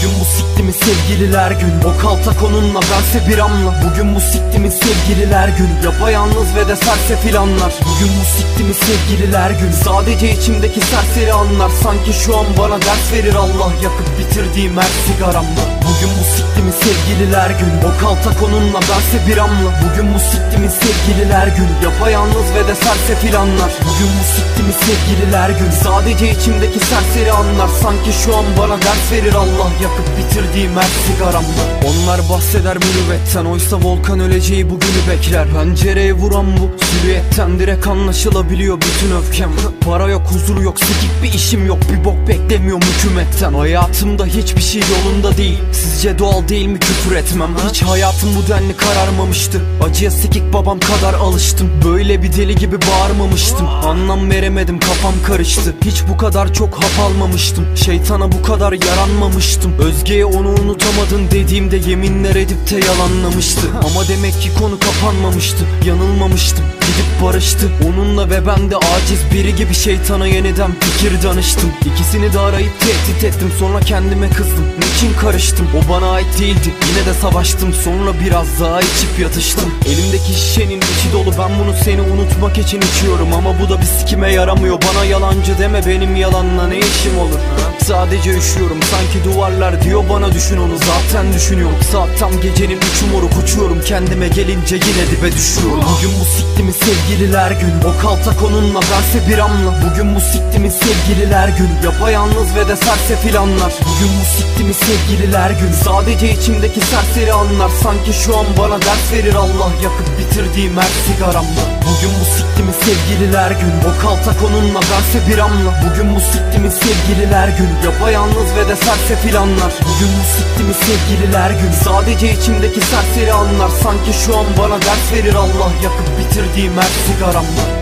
Bugün bu siktimin sevgililer günü? O kaltak onunla bense bir anla Bugün bu siktimin sevgililer günü? Yapayalnız ve de sersefil anlar Bugün bu siktimin sevgililer günü? Sadece içimdeki serseri anlar. Sanki şu an bana ders verir Allah. Yakıp bitirdiğim her sigaramla. Bugün bu siktimin sevgililer günü? O kaltak onunla bense bir anla Bugün bu siktimin sevgililer günü? Yapayalnız ve de sersefil anlar Bugün bu siktimin sevgililer günü? Sadece içimdeki serseri anlar. Sanki şu an bana ders verir Allah. Yakıp bitirdiğim her sigaramla Onlar bahseder mürüvvetten. Oysa volkan öleceği bugünü bekler. Pencereye vuran bu Sürüyetten direkt anlaşılabiliyor bütün öfkem. Para yok huzur yok sikik bir işim yok. Bir bok beklemiyorum hükümetten. Hayatımda hiçbir şey yolunda değil. Sizce doğal değil mi? Küfür etmem. Hiç hayatım bu denli kararmamıştı. Acıya sikik babam kadar alıştım. Böyle bir deli gibi bağırmamıştım. Anlam veremedim kafam karıştı. Hiç bu kadar çok hap almamıştım. Şeytana bu kadar yaranmamıştım. Özge'ye onu unutamadın dediğimde yeminler edip de yalanlamıştı. Ama demek ki konu kapanmamıştı Yanılmamıştım. Gidip barıştı. Onunla ve ben de aciz biri gibi şeytana yeniden fikir danıştım. İkisini de arayıp tehdit ettim. Sonra kendime kızdım. Niçin karıştım? O bana ait değildi. Yine de savaştım. Sonra biraz daha içip yatıştım. Elimdeki şişenin içi dolu. Ben bunu seni unutmak için içiyorum. Ama bu da bir sikime yaramıyor. Bana yalancı deme. Benim yalanla ne işim olur? Sadece üşüyorum. Sanki duvarlar diyor bana düşün onu Zaten düşünüyorum. Tam gecenin üçü moruk uçuyorum Kendime gelince yine dibe düşüyorum. Bugün bu siktimin sevgililer günü. O kaltak onunla bense bir anla. Bugün bu siktimin sevgililer günü. Yapayalnız ve de sersefil anlar Bugün bu siktimin sevgililer günü. Sadece içimdeki serseri anlar. Sanki şu an bana ders verir Allah. Yakıp bitirdiğim her sigaramla Bugün bu siktimin sevgililer günü. O kaltak onunla bense bir anla. Bugün bu siktimin sevgililer günü. Yapayalnız ve de sersefil anlar Bugün bu siktimin sevgililer günü. Sadece içimdeki serseri anlar. Sanki şu an bana ders verir Allah. Yakıp bitirdiğim her sigaramla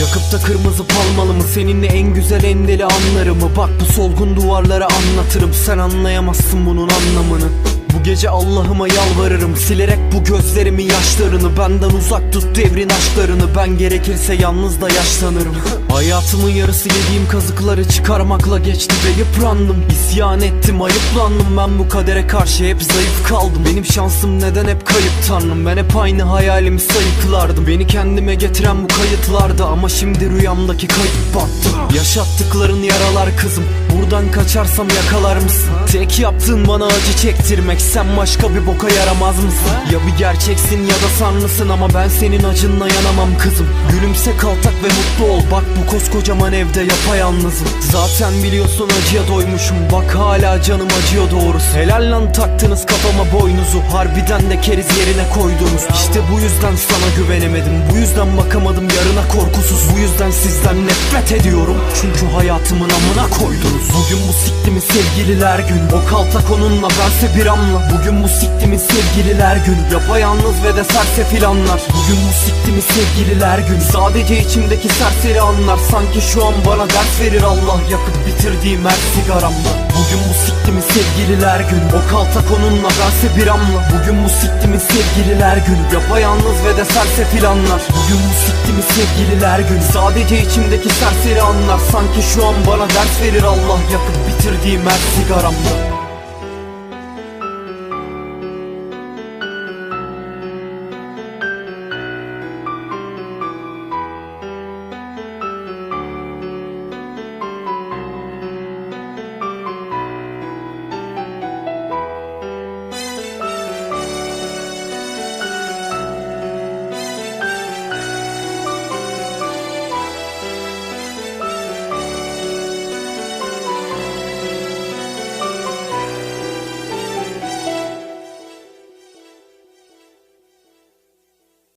Yakıp da kırmızı palmalı mı? Seninle en güzel en deli anlarımı. Bak bu solgun duvarlara anlatırım. Sen anlayamazsın bunun anlamını bu gece Allah'ıma yalvarırım. Silerek bu gözlerimin yaşlarını. Benden uzak tut devrin aşklarını. Ben gerekirse yalnız da yaşlanırım. Hayatımın yarısı yediğim kazıkları çıkarmakla geçti ve yıprandım. İsyan ettim ayıplandım. Ben bu kadere karşı hep zayıf kaldım. Benim şansım neden hep kayıp tanrım? Ben hep aynı hayalimi sayıklardım. Beni kendime getiren bu kayıtlardı. Ama şimdi rüyamdaki kayıp battı Yaşattıkların yaralar kızım Buradan kaçarsam yakalar mısın? Tek yaptığın bana acı çektirmek. Sen başka bir boka yaramaz mısın? Ya bir gerçeksin ya da sanlısın Ama ben senin acınla yanamam kızım. Gülümse kaltak ve mutlu ol. Bak bu koskocaman evde yapayalnızım. Zaten biliyorsun acıya doymuşum. Bak hala canım acıyor doğrusu. Helal lan taktınız kafama boynuzu. Harbiden de keriz yerine koydunuz. İşte bu yüzden sana güvenemedim. Bu yüzden bakamadım yarına Bu yüzden sizden nefret ediyorum. Çünkü hayatımın amına koydunuz. Bugün bu siktimin sevgililer günü. O kaltak onunla bense bir anla. Bugün bu siktimin sevgililer günü. Yapayalnız ve de sersefil anlar. Bugün bu siktimin sevgililer günü? Sadece içimdeki serseri anlar. Sanki şu an bana ders verir Allah. Yakıp bitirdiğim her sigaramla. Bugün bu siktimin sevgililer günü? O kaltak onunla bense bir anla. Bugün bu siktimin sevgililer günü? Yapayalnız ve de sersefil anlar. Bugün bu siktimin sevgililer günü? Sadece içimdeki serseri anlar. Sanki şu an bana ders verir Allah. Yakıp bitirdiğim her sigaramla